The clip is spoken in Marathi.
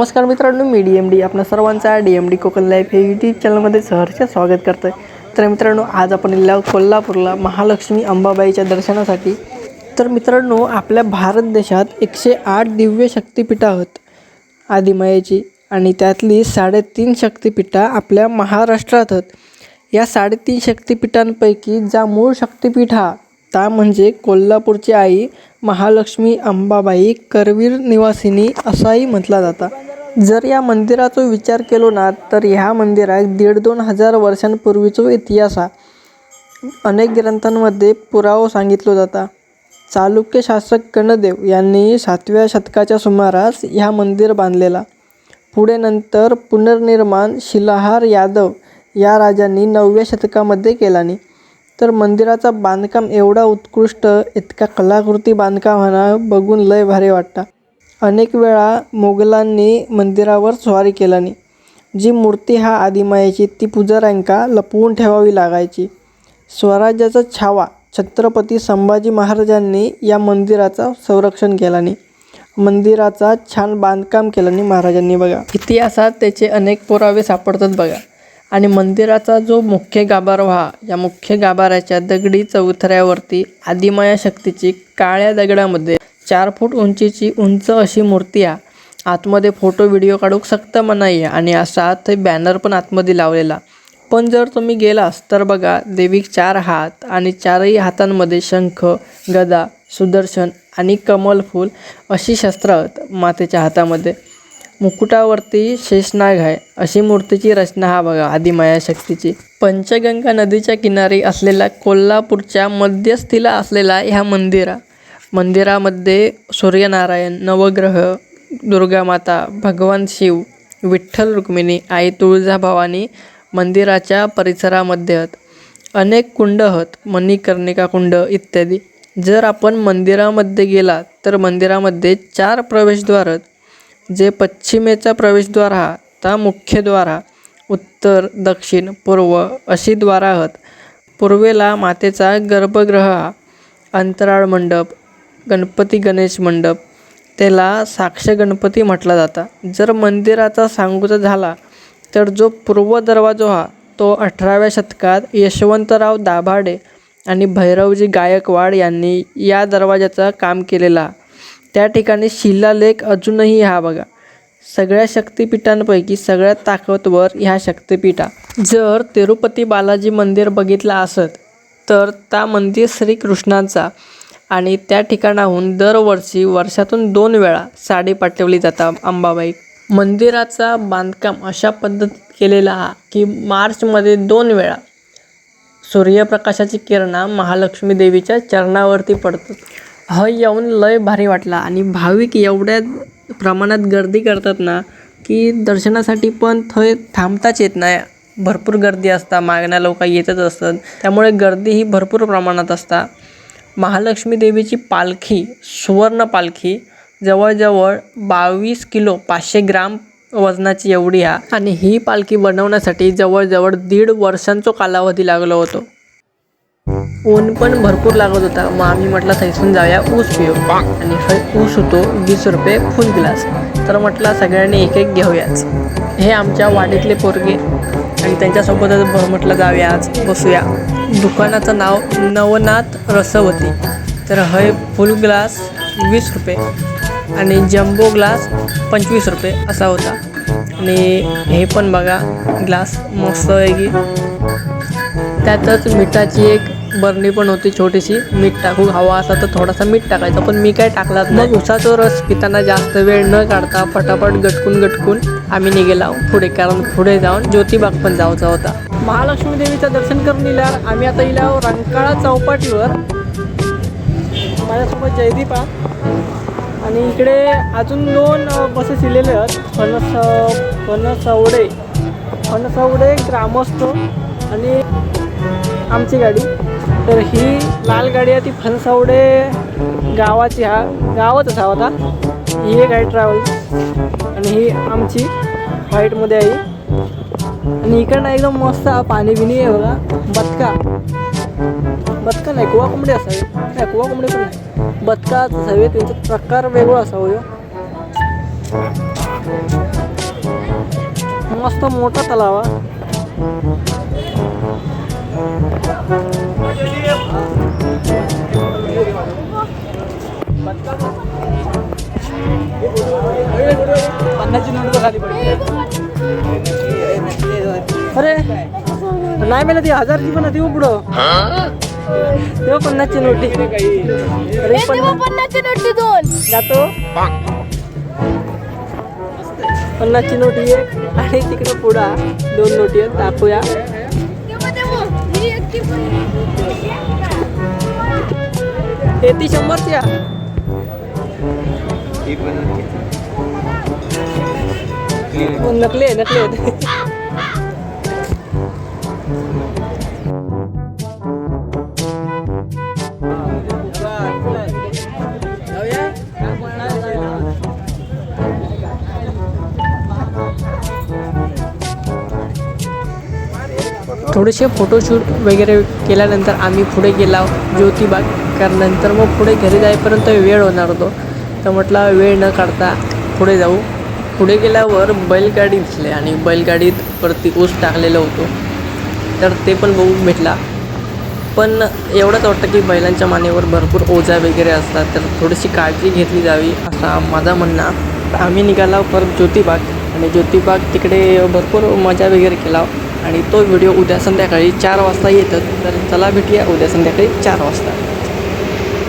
नमस्कार मित्रांनो मी डी एम डी आपल्या सर्वांचा D M D Konkan life हे यूट्यूब चॅनलमध्ये सहर्ष स्वागत करतो आहे तर मित्रांनो आज आपण इल्ला कोल्हापूरला महालक्ष्मी अंबाबाईच्या दर्शनासाठी. तर मित्रांनो आपल्या भारत देशात एकशे आठ दिव्य शक्तिपीठं आहेत आदिमायेची. आणि त्यातली साडेतीन शक्तिपीठं आपल्या महाराष्ट्रात आहेत. या साडेतीन शक्तिपीठांपैकी ज्या मूळ शक्तिपीठ हा ता म्हणजे कोल्हापूरची आई महालक्ष्मी अंबाबाई करवीर निवासिनी असाही म्हटला जाता. जर या मंदिराचो विचार केलो ना तर ह्या मंदिराक दीड दोन हजार वर्षांपूर्वीचो इतिहास हा. अनेक ग्रंथांमध्ये पुरावो सांगितलो जाता. चालुक्य शासक कर्णदेव यांनी सातव्या शतकाच्या सुमारास ह्या मंदिर बांधलेला. पुढे नंतर पुनर्निर्माण शिलाहार यादव या राजांनी नवव्या शतकामध्ये केलानी तर मंदिराचा बांधकाम एवढा उत्कृष्ट इतका कलाकृती बांधकाम बांधकामाना बघून लय भारी वाटता. अनेक वेळा मोगलांनी मंदिरावर स्वारी केल्याने. जी मूर्ती हा आदिमायेची ती पुजाऱ्यांका लपवून ठेवावी लागायची. स्वराज्याचा छावा छत्रपती संभाजी महाराजांनी या मंदिराचा संरक्षण केल्याने. मंदिराचा छान बांधकाम केल्याने महाराजांनी बघा. इतिहासात त्याचे अनेक पुरावे सापडतात बघा. आणि मंदिराचा जो मुख्य गाभारा हा या मुख्य गाभाऱ्याच्या दगडी चौथऱ्यावरती आदिमाया शक्तीची काळ्या दगडामध्ये चार फूट उंचीची उंच अशी मूर्ती आहे आतमध्ये फोटो व्हिडिओ काढूक सक्त मनाई आहे आणि असा ते बॅनर पण आतमध्ये लावलेला. पण जर तुम्ही गेलास तर बघा देवीक चार हात आणि चारही हातांमध्ये शंख गदा सुदर्शन आणि कमलफूल अशी शस्त्र आहेत मातेच्या हातामध्ये. मुकुटावरती शेषनाग आहे. अशी मूर्तीची रचना हा बघा आदिमाया शक्तीची. पंचगंगा नदीच्या किनारी असलेला कोल्हापूरच्या मध्यस्थीला असलेला ह्या मंदिरा मंदिरामध्ये सूर्यनारायण नवग्रह दुर्गामाता भगवान शिव विठ्ठल रुक्मिणी आई तुळजाभवानी मंदिराच्या परिसरामध्ये आहेत. अनेक कुंड आहेत मणिकर्णिका कुंड इत्यादी. जर आपण मंदिरामध्ये गेला तर मंदिरामध्ये चार प्रवेशद्वार आहेत. जे पश्चिमेचा प्रवेशद्वार हा ता मुख्यद्वार हा. उत्तर दक्षिण पूर्व अशी द्वारा आहेत. पूर्वेला मातेचा गर्भगृह हा. अंतराळ मंडप गणपती गणेश मंडप. त्याला साक्ष गणपती म्हटला जाता. जर मंदिराचा सांगूचा झाला तर जो पूर्व दरवाजो हा तो अठराव्या शतकात यशवंतराव दाभाडे आणि भैरवजी गायकवाड यांनी या दरवाजाचं काम केलेला. त्या ठिकाणी शिलालेख अजूनही हा बघा. सगळ्या शक्तिपीठांपैकी सगळ्यात ताकदवर ह्या शक्तिपीठा. जर तिरुपती बालाजी मंदिर बघितलं असत तर त्या मंदिर श्रीकृष्णांचा आणि त्या ठिकाणाहून दरवर्षी वर्षातून दोन वेळा साडी पाठवली जातात अंबाबाई. मंदिराचा बांधकाम अशा पद्धतीत केलेला हा की मार्चमध्ये दोन वेळा सूर्यप्रकाशाची किरणा महालक्ष्मी देवीच्या चरणावरती पडतात. ह येऊन लय भारी वाटला आणि भाविक एवढ्या प्रमाणात गर्दी करतात ना की दर्शनासाठी पण थंय थांबताच येत नाही. भरपूर गर्दी असता मागण्या लोक येतच असतात. त्यामुळे गर्दी ही भरपूर प्रमाणात असता. महालक्ष्मी देवीची पालखी सुवर्ण पालखी जवळजवळ बावीस किलो पाचशे ग्राम वजनाची एवढी हा. आणि ही पालखी बनवण्यासाठी जवळजवळ दीड वर्षांचा कालावधी लागलो होतो. ऊन पण भरपूर लागत होता. मग आम्ही म्हटलं थैसून जाऊया ऊस पिऊ. आणि ऊस होतो वीस रुपये फुल ग्लास. तर म्हटलं सगळ्यांनी एक एक घेऊयाच हे आमच्या वाडीतले पोरगे आणि त्यांच्यासोबतच म्हटलं जाऊयाच आज बसूया. दुकानाचं नाव नवनाथ रसवती. तर हय फुल ग्लास वीस रुपये आणि जम्बो ग्लास पंचवीस रुपये असा होता. आणि हे पण बघा ग्लास मस्त आहे की. त्यातच मिठाची एक बरणी पण होती छोटीशी मीठ टाकू हवा असा तर थोडासा मीठ टाकायचा पण मी काय टाकलाच नाही. उसाचा रस पिताना जास्त वेळ न काढता फटाफट गटकून गटकून आम्ही निघेला. पुढे कारण पुढे जाऊन ज्योतिबाग पण जायचा होता. महालक्ष्मी देवीचं दर्शन करून दिल्यावर आम्ही आता इला रंकाळा चौपाटीवर माझ्यासोबत जयदीप आणि इकडे अजून दोन बसेस इलेले आहेत. फणस फणसवडे फणसवडे ग्रामस्थ आणि आमची गाडी. तर ही लाल गाडी आहे ती फणसावडे गावाची हा गावातच असा होता ही एक आहे ट्रॅव्हल आणि ही आमची व्हाईटमध्ये आहे आणि इकडनं एकदम मस्त हा पाणी बिनी आहे बघा. बदका बदका नाही कुवा कोंबडी असावी नाही कुवा कोंबडी पण नाही. बदकाच असावे त्यांचा प्रकार वेगळा असावं मस्त मोठा तलाव अरे नाही मला ती हजारची पण होती हो पुढं. तेव्हा पन्नासची नोटी अरे पन्नासची नोटची दोन. जातो. पन्नासची नोटी एक. आणि तिकडे पुढा दोन नोटी आहेत. दाखवूया. ती ती शंभरची आहे. हो, नकली आहे नकली आहे. थोडेसे फोटोशूट वगैरे केल्यानंतर आम्ही पुढे गेला ज्योतिबाग कारण नंतर मग पुढे घरी जाईपर्यंत वेळ होणार होतो. तर म्हटलं वेळ न काढता पुढे जाऊ. पुढे गेल्यावर बैलगाडी दिसले आणि बैलगाडीत वरती ऊस टाकलेलं होतो. तर ते पण बघू भेटला. पण एवढंच वाटतं की बैलांच्या मानेवर भरपूर ओझा वगैरे असतात. तर थोडीशी काळजी घेतली जावी असा माझा म्हणणं. तर आम्ही निघाला परत ज्योतिबाग आणि ज्योतिबाग तिकडे भरपूर मजा वगैरे केला आणि तो व्हिडिओ उद्या संध्याकाळी चार वाजता येतं तर चला भेटूया उद्या संध्याकाळी चार वाजता.